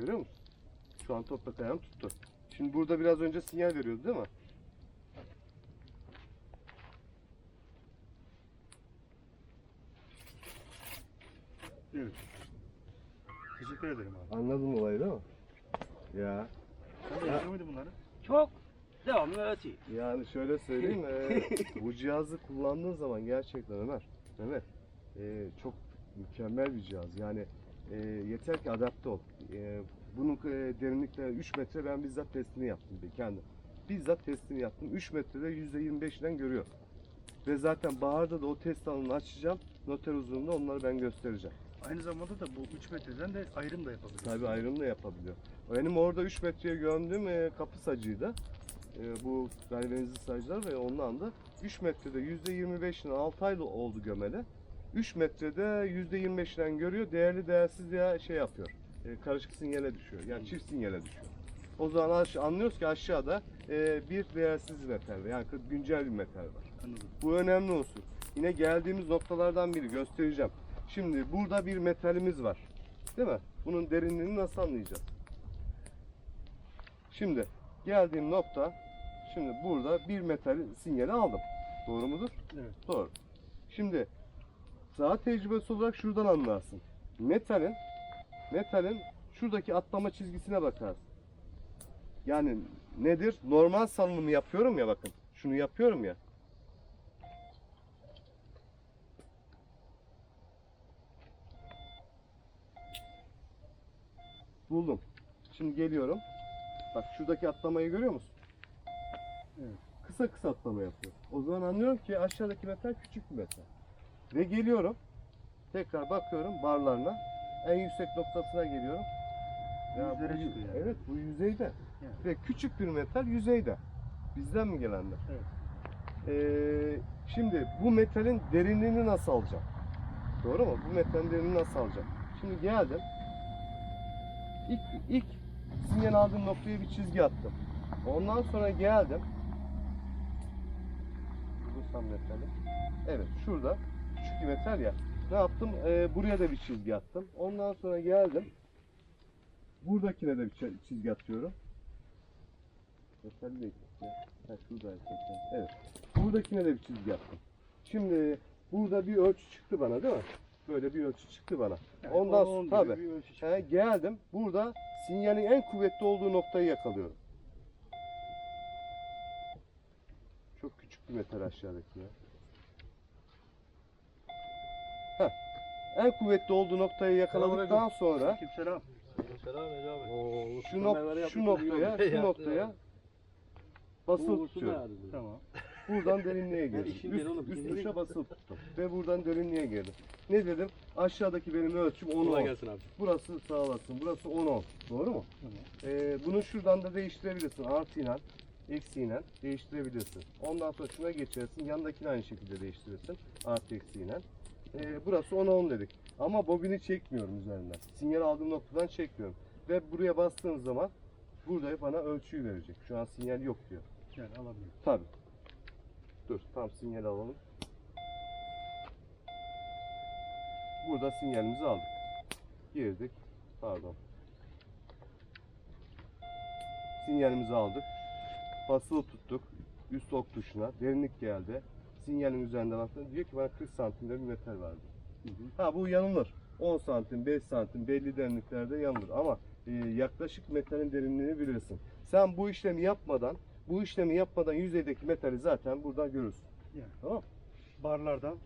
Görüyor musun? Şu an toprak ayağını tuttu. Şimdi burada biraz önce sinyal veriyordu değil mi? Evet. Teşekkür ederim abi. Anladın olayı değil mi? Ya. Sen de yapıyor muydun bunları? Çok devamlı öğretiyor. Yani şöyle söyleyeyim, e, bu cihazı kullandığın zaman gerçekten Ömer, Mehmet, e, çok mükemmel bir cihaz. Yani e, yeter ki adapte ol. E, bunun e, derinlikleri 3 metre ben bizzat testini yaptım bir kendim. Bizzat testini yaptım. 3 metrede %25'den görüyor. Ve zaten baharda da o test alanını açacağım. Noter uzunluğunda onları ben göstereceğim. Aynı zamanda da bu 3 metreden de ayrım da yapabiliyorsun. Tabii ayrım da yapabiliyor. Benim orada 3 metreye gömdüğüm e, kapı sacıydı. E, bu galvanizli saclar ve ondan da 3 metrede %25'in 6 ay oldu gömeli. 3 metrede %25'den görüyor. Değerli değersiz ya şey yapıyor. E, karışık sinyale düşüyor. Yani çift sinyale düşüyor. O zaman anlıyoruz ki aşağıda e, bir değersiz metal var. Yani güncel bir metal var. Anladım. Bu önemli olsun. Yine geldiğimiz noktalardan biri göstereceğim. Şimdi burada bir metalimiz var. Değil mi? Bunun derinliğini nasıl anlayacağız? Şimdi geldiğim nokta şimdi burada bir metal sinyali aldım. Doğru mudur? Evet. Doğru. Şimdi saha tecrübesi olarak şuradan anlarsın. Metalin metalin şuradaki atlama çizgisine bakarsın. Yani nedir? Normal salınımı yapıyorum ya bakın. Şunu yapıyorum ya. Buldum. Şimdi geliyorum. Bak şuradaki atlamayı görüyor musun? Evet. Kısa kısa atlama yapıyor. O zaman anlıyorum ki aşağıdaki metal küçük bir metal. Ve geliyorum. Tekrar bakıyorum barlarına. En yüksek noktasına geliyorum. Yüzlere bu- çıkıyor yani. Evet bu yüzeyde. Yani. Ve küçük bir metal yüzeyde. Bizden mi gelenler? Evet. Ee, şimdi bu metalin derinliğini nasıl alacağım? Doğru mu? Bu metalin derinliğini nasıl alacağım? Şimdi geldim. İlk, ilk sinyal aldığım noktaya bir çizgi attım. Ondan sonra geldim. Bulursam metali. Evet şurada. Küçük bir metal ya. Ne yaptım? Ee, buraya da bir çizgi attım. Ondan sonra geldim. Buradakine de bir çi- çizgi atıyorum. Metal değil. Ha, şuradaydı. Evet. Buradakine de bir çizgi attım. Şimdi burada bir ölçü çıktı bana değil mi? Böyle bir ölçü çıktı bana. Yani Ondan on- on sonra tabii. He, geldim. Burada sinyalin en kuvvetli olduğu noktayı yakalıyorum. Çok küçük bir metal aşağıdaki ya. En kuvvetli olduğu noktayı yakaladıktan sonra. Selam Ece abi. şu, nok- şu noktaya, şu noktaya basılı tutuyorum. Tamam. Buradan derinliğe girdim. Üst, üst tuşa basılı tuttum. Ve buradan derinliğe girdim. Ne dedim? Aşağıdaki benim ölçüm 10 Kolay 10. gelsin abi. Burası sağ olasın. Burası 10 10. Doğru mu? Tamam. Ee, bunu şuradan da değiştirebilirsin. Artıyla, eksiyle değiştirebilirsin. Ondan sonra şuna geçersin. Yanındakini aynı şekilde değiştirirsin. Artı eksiyle. Ee, burası 10 10 dedik. Ama bobini çekmiyorum üzerinden. Sinyal aldığım noktadan çekmiyorum. Ve buraya bastığım zaman burada bana ölçüyü verecek. Şu an sinyal yok diyor. Yani alabilirim. Tabi. Dur tam sinyal alalım. Burada sinyalimizi aldık. Girdik. Pardon. Sinyalimizi aldık. Basılı tuttuk. Üst ok tuşuna. Derinlik geldi. Sinyalin üzerinde baktım. Diyor ki bana 40 santimde bir metal vardı. Ha bu yanılır. 10 santim, 5 santim belli derinliklerde yanılır. Ama e, yaklaşık metalin derinliğini bilirsin. Sen bu işlemi yapmadan bu işlemi yapmadan yüzeydeki metali zaten buradan görürsün. Yani. Tamam? Barlardan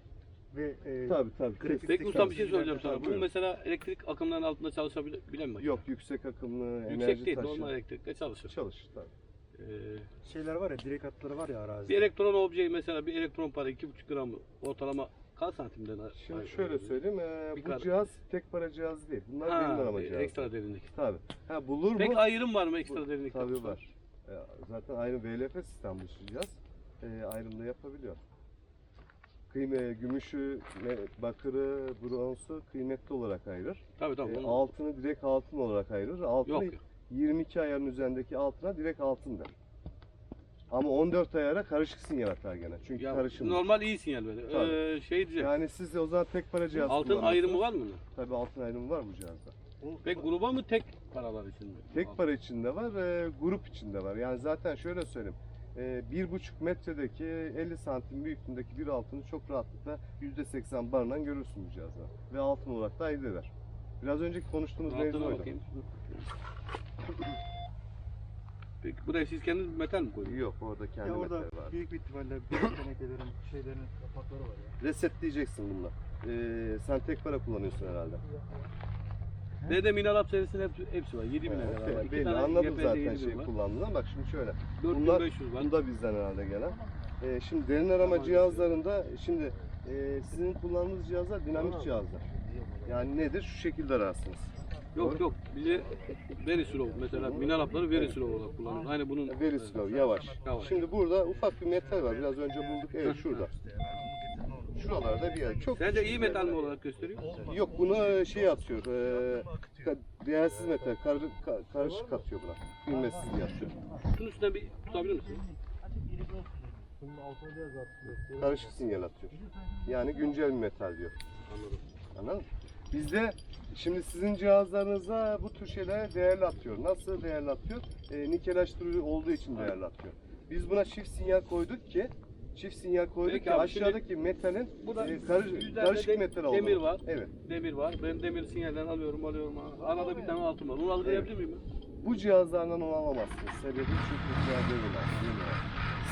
ve e, Tabii tabii. Grafik- Peki usta bir şey söyleyeceğim sana. buyurun. Bu mesela elektrik akımlarının altında çalışabilen mi? Yok yüksek akımlı enerji Yüksek değil, taşı. normal elektrikle çalışır. Çalışır tabii. Ee, şeyler var ya direk hatları var ya arazide. bir elektron objeyi mesela bir elektron para 2,5 gram ortalama kaç santimden? Şimdi ay- şöyle söyleyeyim. e, Bir bu kar- cihaz tek para cihazı değil. Bunlar Ha, derin arama cihazı. ekstra derinlik. Tabii. Ha bulur mu? ayrım var mı ekstra derinlik? Tabii var. E, zaten aynı VLF sistem dışı cihaz. E, ayrımda yapabiliyor. Kıyme, gümüşü, me- bakırı, bronzu kıymetli olarak ayırır. Tabii tabii. E, onu- altını direkt altın olarak ayırır. Altını Yok yok. 22 ayarın üzerindeki altına direkt altın der. Ama 14 ayara karışık sinyal atar gene. Çünkü Ya, karışım. normal iyi sinyal böyle. Tabii. Ee, şey diyeceğim. Yani siz o zaman tek para cihaz altın kullanıyorsunuz. ayrımı var mı? bunun? Tabii altın ayrımı var bu cihazda. Peki gruba mı tek paralar için mi? Tek para içinde var, e, grup içinde var. Yani zaten şöyle söyleyeyim. E, bir buçuk metredeki 50 santim büyüklüğündeki bir altını çok rahatlıkla %80 barından görürsün bu cihazda. Ve altın olarak da ayırt eder. Biraz önceki konuştuğumuz mevzu oydu. bakayım. Peki buraya siz kendiniz metal mi koyuyorsunuz? Yok orada kendi Ya orada metal var. büyük bir ihtimalle büyük tenekelerin şeylerin kapakları var ya. Resetleyeceksin bununla. E, sen tek para kullanıyorsun herhalde. Dede Minalab serisinin hepsi, hepsi var. 7000 Evet, lira. okey, İki belli tane anladım zaten 7000 şeyi var. kullandığını. Bak şimdi şöyle. Bunlar, 4500 var. bu da bizden herhalde gelen. E, şimdi derin arama cihazlarında şimdi e, sizin kullandığınız cihazlar dinamik cihazlar. Yani nedir? Şu şekilde ararsınız. Yok yok. Bize very slow. Mesela Minalab'ları very slow olarak kullanıyoruz. Aynı bunun. Very slow, yavaş. Yavaş. Şimdi burada ufak bir metal var. Biraz önce bulduk. Evet şurada. Şuralarda bir yer. Çok Sence küçük iyi bir metal mi olarak gösteriyor? Yok bunu şey atıyor. E, ka- değersiz metal. Kar, ka- karışık atıyor buna. Bilmesiz diye atıyor. Şunun üstüne bir tutabilir misin? Karışık sinyal atıyor. Yani güncel bir metal diyor. Anladım. Anladın mı? Bizde şimdi sizin cihazlarınıza bu tür şeyler değerli atıyor. Nasıl değerli atıyor? E, nikelajtırıcı olduğu için değerli atıyor. Biz buna çift sinyal koyduk ki çift sinyal koyduk Peki ki abi, aşağıdaki metalin Bu da e, karış- karışık de- metal olduğu. demir var. Evet. Demir var. Ben demir sinyalden alıyorum alıyorum. Arada bir tane altın var. Onu algılayabilir miyim? Bu cihazlardan onu alamazsınız. Sebebi çünkü cihaz demir. demir.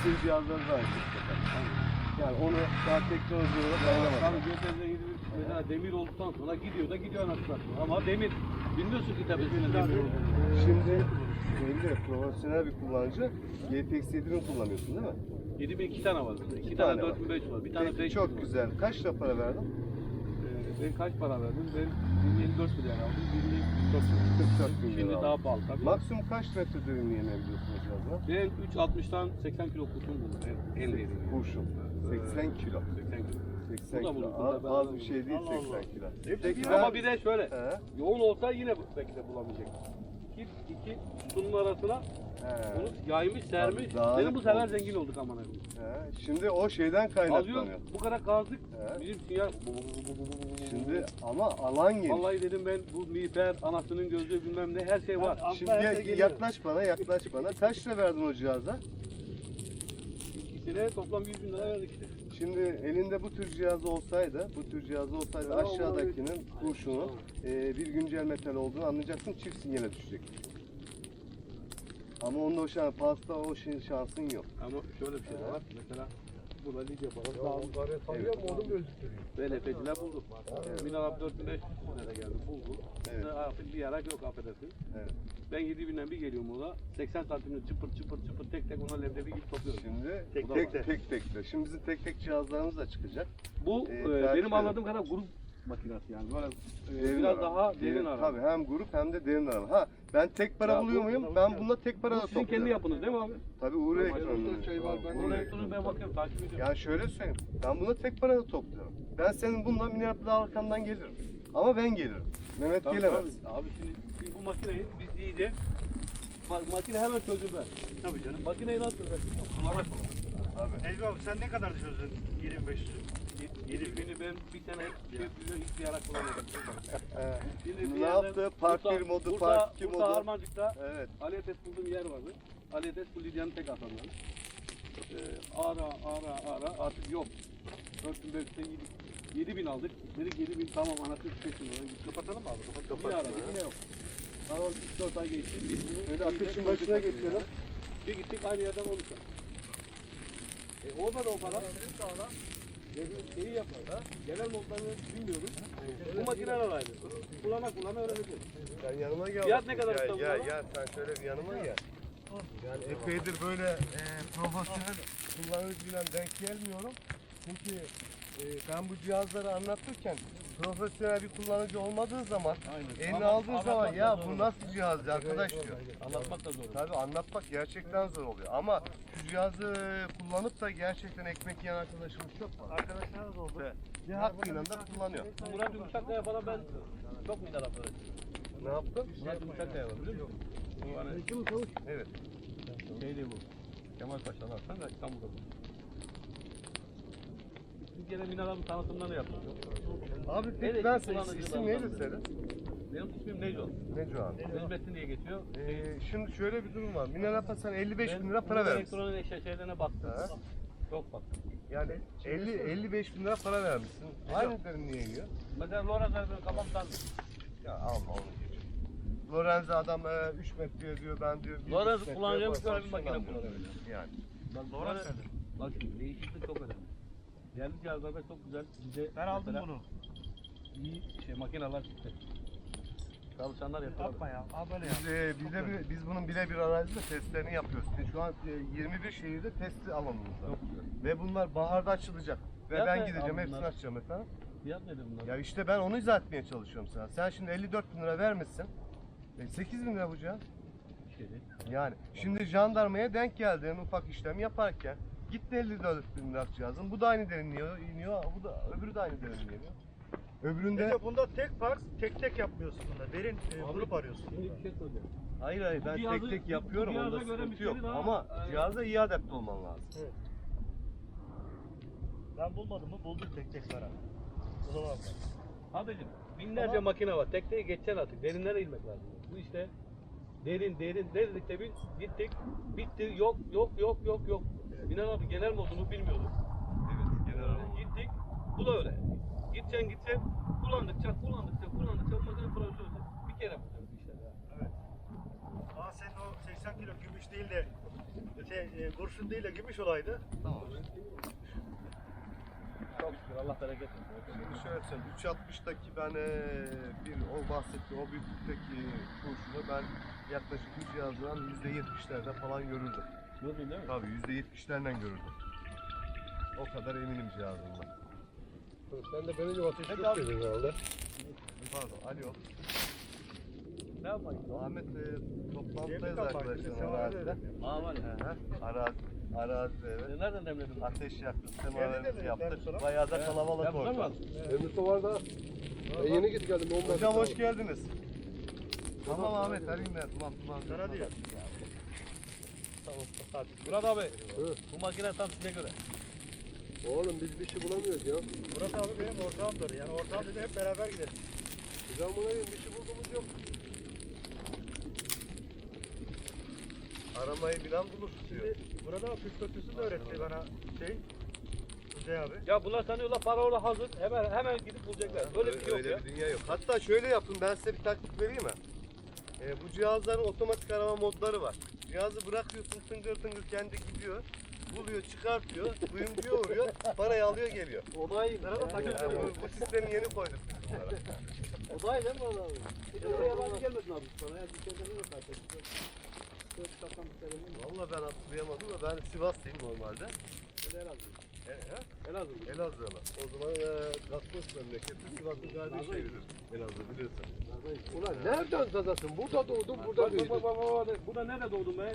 Sizin cihazlarınız aynı şekilde. Yani onu daha teknoloji olarak Tabii ayıramazsınız. gözlerine gidip mesela demir olduktan sonra gidiyor da gidiyor anasını. Ama demir bilmiyorsun ki tepesinde demir olduğunu. Şimdi belli profesyonel bir kullanıcı GPX 7000 kullanıyorsun değil mi? 7000 iki tane var bizde. İki, İki tane, tane var. 4500 var. Bir tane Peki, 500 çok var. güzel. Kaç lira para verdin? Ee, ben kaç para verdim? Ben 24 milyar aldım. 24 milyar. 44 bin Şimdi daha pahalı tabii. Maksimum kaç metre derinliğe inebiliyorsunuz cihazla? Ben 3.60'dan 80 kilo kurşun buldum. En, en derin. Kurşun. 80 kilo. 80 kilo. 80 Bu da kilo. bulduk, da Az, ben az de bir şey değil buldum. 80 kilo. Hepsi Peki Ama bir de şöyle. He? Yoğun olsa yine bu- belki de bulamayacak. İki, iki sütunun arasına He. bunu yaymış, sermiş. Dedim bu sefer zengin olduk aman. He. Şimdi o şeyden kaynaklanıyor. bu kadar kazdık. He. Bizim sinyal... Şimdi ama alan geniş. Vallahi dedim ben bu miğfer, anasının gözü bilmem ne her şey var. Şimdi gel, yaklaş bana, yaklaş bana. Kaç lira verdin o cihaza? İkisine toplam 100 bin lira verdik işte. Şimdi elinde bu tür cihaz olsaydı, bu tür cihaz olsaydı Tamam, aşağıdakinin kurşunun e, bir güncel metal olduğunu anlayacaksın, çift sinyale düşecek. Ama onda o şans, pasta o şey, şansın yok. Ama şöyle bir şey de var. Mesela burada lig yapalım. Evet. BLP'ciler buldu. Evet. Mineral 4500 lira geldi buldu. Evet. Artık bir yarak yok affedersin. Evet. Ben 7000'den bir geliyorum orada. 80 santimde çıpır çıpır çıpır tek tek ona leblebi gibi topluyorum. Şimdi Tek tek tek tek tek de. Şimdi bizim tek tek cihazlarımız da çıkacak. Bu Ee, e, benim anladığım kadar grup makinesi yani. Böyle e, biraz arama. daha derin arama. Tabii hem grup hem de derin arama. Ha ben tek para Ya buluyor bu- muyum? Ben bununla tek para Bu da sizin kendi topluyorum. yapınız değil mi abi? Tabii Uğur Elektronik. şey var. Ben Uğur ben bakıyorum takip ediyorum. Yani şöyle söyleyeyim. Ben buna tek para da topluyorum. Ben senin bununla milyarlı arkandan gelirim. Ama ben gelirim. Mehmet Tabii, gelemez. tabii. Abi şimdi, bu makineyi biz diyeceğiz. Bak makine hemen çözülmez. Tabii canım. Makineyi nasıl çözecek? Kullanak Abi. Necmi abi sen ne kadar çözdün 2500'ü? 7000'i ben bir sene şey, hiç bir ara kullanmadım. Şimdi ne bir yerden yaptı? Part Bursa- 1 modu, Bursa- part 2 Bursa modu. Harmancık'ta Evet. Aliyetes bulduğum yer vardı. Aliyetes bu Lidya'nın tek atanları. Ee, ara ara ara artık yok. 4500'te 7000 aldık. Dedik 7000 tamam anasını tüketin. Kapatalım mı abi? Kapatalım. Bir ara yine yok. Sonra 3-4 ay geçti. İyice ateşin başına geçelim. Bir gittik aynı yerden olursa. E orada da o para. Şeyi yapar da. Genel modlarını bilmiyoruz. Bu makineler aynı. Kullana kullana öğreneceğiz. Sen yanıma gel. Fiyat ne kadar usta gel gel sen şöyle bir yanıma gel. Yani epeydir böyle e, profesyonel kullanıcıyla denk gelmiyorum. Çünkü e, ben bu cihazları anlatırken profesyonel bir kullanıcı olmadığı zaman Aynen. eline Ama aldığın anlatmak zaman da ya zor bu olur. nasıl cihaz arkadaş diyor. Anlatmak da zor. olur. Tabii anlatmak gerçekten zor oluyor ama şu cihazı kullanıp da gerçekten ekmek yiyen arkadaşımız çok var. Arkadaşlarınız oldu. Ve, ve hakkıyla da kullanıyor. Murat Yumuşakkaya falan ben çok mineral böyle. Ne yaptın? Murat Yumuşakkaya var biliyor musun? Bu hani Evet. şeydi bu. Kemal Paşa'lar sen de İstanbul'da bu. Biz gene mineralın tanıtımlarını yaptık. Abi peki ben kullanıcılar isim neydi senin? Benim ismim Neco. Neco abi. Necmettin diye geçiyor. Ee, şimdi şöyle bir durum var. Mineral sen 55 Ben bin lira para vermişsin. Elektronik eşya şeylerine baktım. Ha. Çok baktım. Yani 50 55 bin lira para vermişsin. Aynı derinliğe iniyor. Mesela Lorenz ben kafam sardı. Ya alma onu. Lorenzo adam 3 metre diyor ben diyor. bir buçuk Lorenz metre kullanacağım bir makine kullanıyorum. Yani. Bak Lorenz Bak şimdi değişiklik çok. Yerli cihazlarda çok güzel bize Ben aldım mesela bunu. iyi şey makineler çıktı. Çalışanlar yapıyor. Yapma ya. Al böyle. Biz, e, biz, de bir- biz bunun birebir arazide testlerini yapıyoruz. Biz Şu an e, 21 şehirde test alanımız var. Çok güzel. Ve bunlar baharda açılacak. Ve Fiyat ben gideceğim abi hepsini bunlar? açacağım efendim. Fiyat nedir bunlar? Ya işte ben onu izah etmeye çalışıyorum sana. Sen şimdi 54 bin lira vermişsin. E 8 bin lira bu cihaz. Şey değil. Yani şimdi jandarmaya denk geldiğin ufak işlem yaparken gitti 54 bin lira cihazın. Bu da aynı derinliğe iniyor. Bu da öbürü de aynı derinliğe iniyor. Öbüründe Nece bunda tek park tek tek yapmıyorsun bunda. Derin e, grup arıyorsun. Şimdi bir şey hayır hayır ben cihazı- tek tek yapıyorum. Onda sıkıntı yok. daha, Ama e, cihaza iyi adapte olman lazım. Ben bulmadım mı buldum tek tek var abi. O zaman Abicim binlerce makine var. Tekneye geçeceksin artık. Derinlere inmek lazım. Bu işte derin derin derinlikte bir gittik. Bitti. Yok yok yok yok yok. İnan abi genel modunu bilmiyorduk. Evet genel Gittik. Bu da öyle. Gideceksin gideceksin. Kullandıkça kullandıkça kullandıkça makine profesyonel. Bir kere bu işler ya. Aa senin o 80 kilo gümüş değil de şey, e, kurşun değil de gümüş olaydı. Tamam. Çok şükür Allah bereket versin. Şimdi şöyle söyleyeyim. 3.60'daki ben eee, bir o bahsettiğim o büyüklükteki kurşunu ben yaklaşık bu cihazdan %70'lerde falan görürdüm. Gördün değil mi? Tabii %70'lerden görürdüm. O kadar eminim cihazımdan. Sen de benim gibi ateşi Peki abi. tutuyorsun herhalde. Pardon, alo. Ne yapmak Ahmet e, toplantıdayız arkadaşlar arazide. öyle Aa var ya. Hı hı, Arazi, arazide evet. Sen nereden demledin? Ateş yaktık, semaverimizi mi? yaptık. Bayağı da kalabalık orada. mı? Emrisi var da. Ben yeni git geldim. 10 Hocam hoş geldiniz. Tamam Ahmet, arayayım ben. Tamam, tamam. Sana diyor. Murat abi. Hı. Bu makine tam size göre. Oğlum biz bir şey bulamıyoruz ya. Murat abi benim ortağımdır. Yani ortağım dedi hep beraber gidelim. Hocam buna bir şey bulduğumuz yok. Aramayı bilen bulur diyor. Murat abi püskürtüsü de öğretti bana şey. Kuzey abi. Ya bunlar sanıyorlar para orada hazır. Hemen hemen gidip bulacaklar. Böyle bir şey yok Öyle ya. bir dünya yok. Hatta şöyle yapın ben size bir taktik vereyim mi? Ee, bu cihazların otomatik arama modları var. Cihazı bırakıyorsun tıngır tıngır kendi gidiyor. Buluyor, çıkartıyor, kuyumcuya uğruyor, parayı alıyor geliyor. Onay. Merhaba, takip Yani bu, bu sistemi yeni koyduk biz bunlara. Onay değil mi ona abi? Bir de oraya yabancı gelmesin abi sana. Ya bir kere de karşı. Valla ben hatırlayamadım da ben Sivaslıyım normalde. E, he? Elazığ. Elazığlı. O zaman e, Gastos memleketi Sivas'ın galiba şehridir. Elazığ biliyorsun. Ulan nereden dadasın? Burada doğdun, burada Bak bak büyüdün. bak bak. bak. Bu da nerede doğdun be?